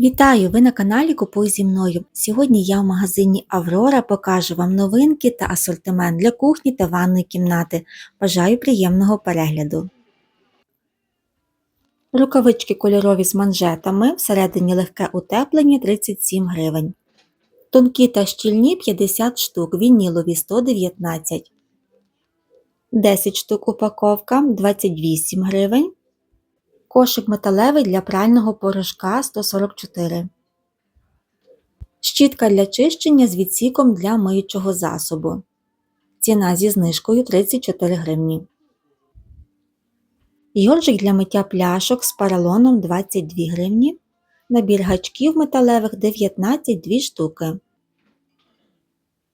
Вітаю! Ви на каналі Купуй зі мною. Сьогодні я в магазині Аврора покажу вам новинки та асортимент для кухні та ванної кімнати. Бажаю приємного перегляду. Рукавички кольорові з манжетами, всередині легке утеплення 37 гривень. Тонкі та щільні 50 штук, вінілові 119. 10 штук упаковка 28 гривень. Кошик металевий для прального порошка 144. Щітка для чищення з відсіком для миючого засобу. Ціна зі знижкою 34 гривні. Йоржик для миття пляшок з паралоном 22 гривні. Набір гачків металевих 19 2 штуки.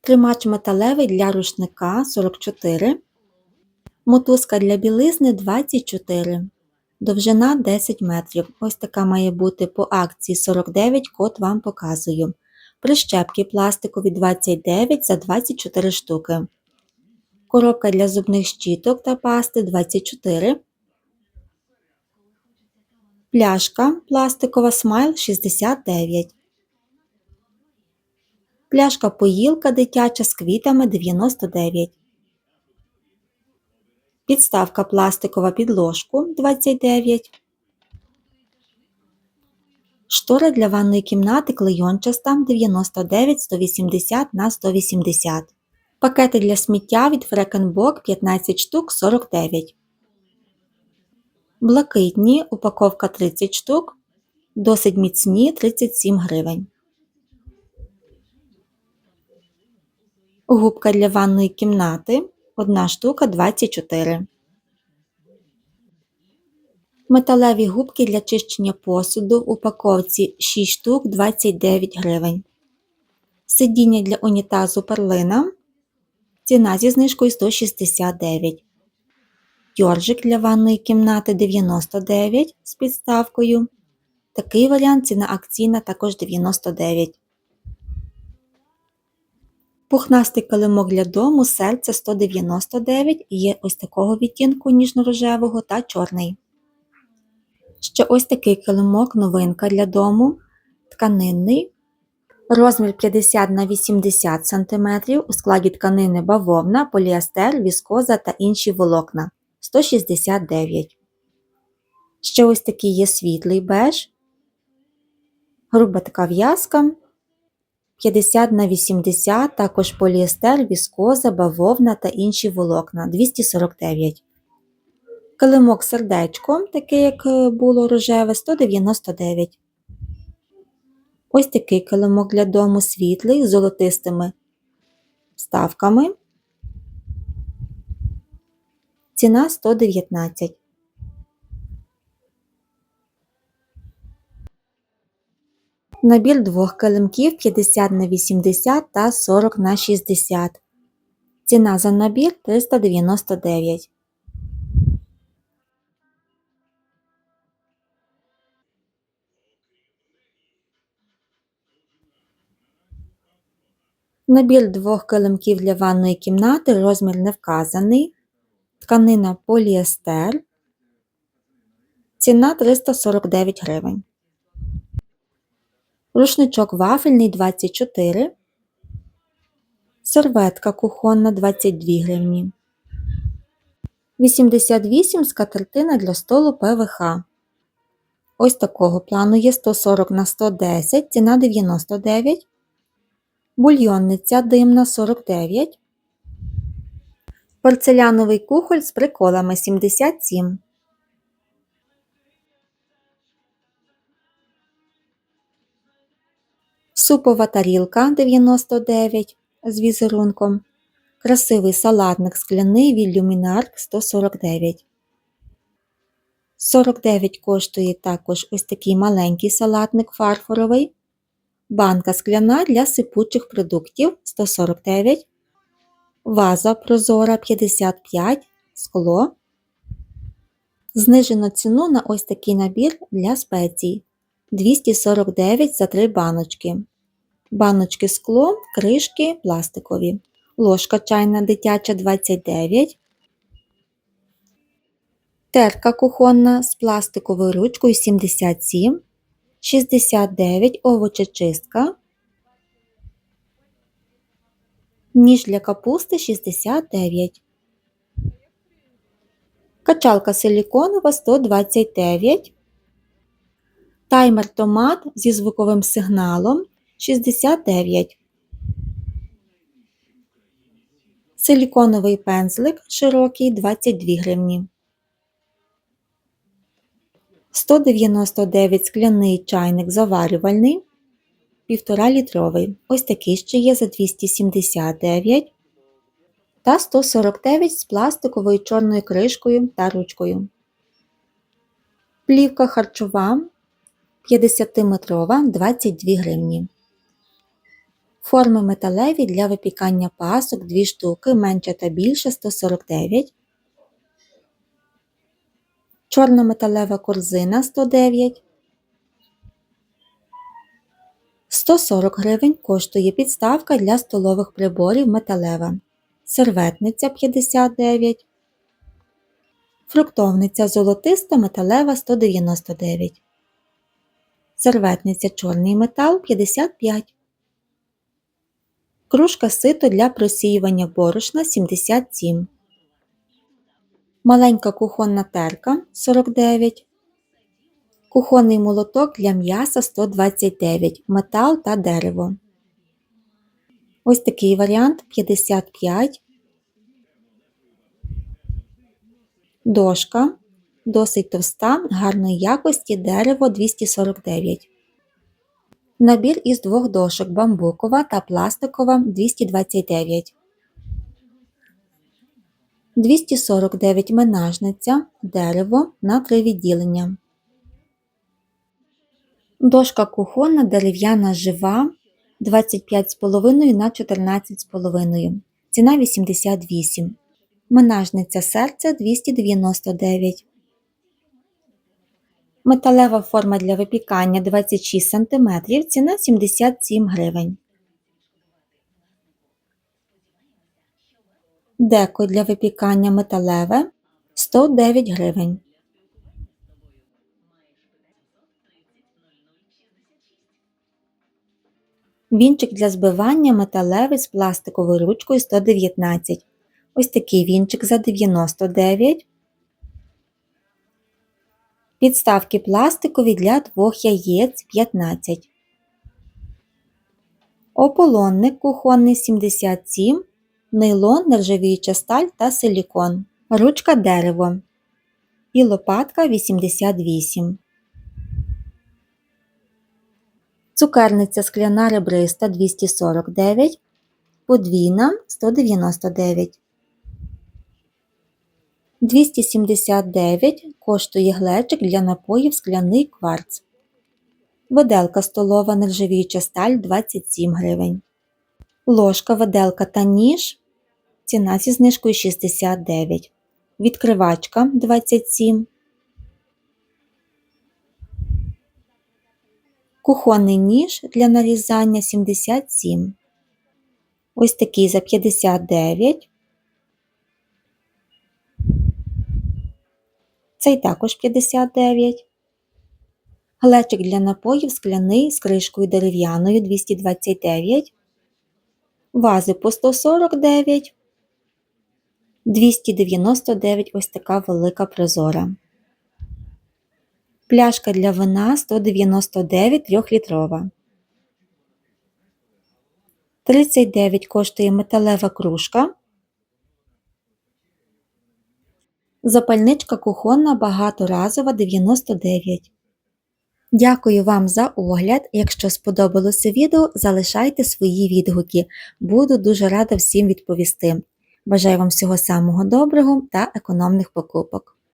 Тримач металевий для рушника 44. Мотузка для білизни 24. Довжина 10 метрів. Ось така має бути по акції 49, код вам показую. Прищепки пластикові 29 за 24 штуки. Коробка для зубних щіток та пасти 24. Пляшка пластикова смайл 69. Пляшка поїлка дитяча з квітами 99. Підставка пластикова під ложку 29. Штора для ванної кімнати клейончаста 99 180 на 180. Пакети для сміття від Фрекенбок 15 штук 49. Блакитні упаковка 30 штук. Досить міцні 37 гривень. Губка для ванної кімнати Одна штука 24. Металеві губки для чищення посуду в упаковці 6 штук 29 гривень. Сидіння для унітазу перлина. Ціна зі знижкою 169. Йоржик для ванної кімнати 99 з підставкою. Такий варіант ціна акційна також 99. Пухнастий килимок для дому серце 199 є ось такого відтінку ніжно-рожевого та чорний. Ще ось такий килимок новинка для дому, тканинний. Розмір 50 на 80 см у складі тканини бавовна, поліестер, віскоза та інші волокна 169. Ще ось такий є світлий беж, груба така в'язка 50 на 80, також поліестер, віскоза, бавовна та інші волокна 249. Килимок сердечко, таке як е, було рожеве, 199. Ось такий килимок для дому світлий з золотистими вставками. Ціна 119. Набір двох килимків 50 на 80 та 40 на 60. Ціна за набір 399. Набір двох килимків для ванної кімнати розмір не вказаний. Тканина поліестер. Ціна 349 гривень. Рушничок вафельний 24, серветка кухонна 22 гривні. 88 скатертина для столу ПВХ. Ось такого плану є 140 на 110, ціна 99. Бульйонниця димна 49. Порцеляновий кухоль з приколами 77. Супова тарілка 99 з візерунком. Красивий салатник скляний від Luminark 149. 49 коштує також ось такий маленький салатник фарфоровий. Банка скляна для сипучих продуктів 149. Ваза прозора 55 скло. Знижено ціну на ось такий набір для спецій 249 за 3 баночки. Баночки скло, кришки пластикові. Ложка чайна дитяча 29. Терка кухонна з пластиковою ручкою 77. 69 овочечистка. Ніж для капусти 69. Качалка силіконова 129. Таймер томат зі звуковим сигналом 69. Силіконовий пензлик широкий 22 гривні. 199 скляний чайник заварювальний 1,5 літровий. Ось такий ще є за 279 та 149 з пластиковою чорною кришкою та ручкою. Плівка харчова 50-метрова 22 гривні. Форми металеві для випікання пасок 2 штуки, менша та більша 149. Чорна металева корзина 109. 140 гривень коштує підставка для столових приборів металева. Серветниця 59. Фруктовниця золотиста металева 199. Серветниця чорний метал 55. Кружка сито для просіювання борошна 77. Маленька кухонна терка 49. Кухонний молоток для м'яса 129. Метал та дерево. Ось такий варіант 55. Дошка. Досить товста, гарної якості дерево 249. Набір із двох дошок бамбукова та пластикова 229. 249 менажниця, дерево на три відділення. Дошка кухонна дерев'яна жива 25,5 на 14,5. Ціна 88. Менажниця серця 299. Металева форма для випікання 26 см. Ціна 77 гривень. Деко для випікання металеве 109 гривень. Вінчик для збивання металевий з пластиковою ручкою 119. Ось такий вінчик за 99. Підставки пластикові для двох яєць 15. Ополонник кухонний 77. Нейлон, нержавіюча сталь та силікон. Ручка дерево. І лопатка 88. Цукерниця скляна ребриста 249. Подвійна 199. 279 коштує глечик для напоїв скляний кварц. Виделка столова нержавіюча сталь 27 гривень. Ложка, виделка та ніж. Ціна зі знижкою 69. Відкривачка 27. Кухонний ніж для нарізання 77. Ось такий за 59. Цей також 59. Глечик для напоїв скляний з кришкою дерев'яною 229. Вази по 149. 299 ось така велика прозора. Пляшка для вина 199 трьохлітрова. 39 коштує металева кружка. Запальничка кухонна багаторазова 99. Дякую вам за огляд. Якщо сподобалося відео, залишайте свої відгуки. Буду дуже рада всім відповісти. Бажаю вам всього самого доброго та економних покупок.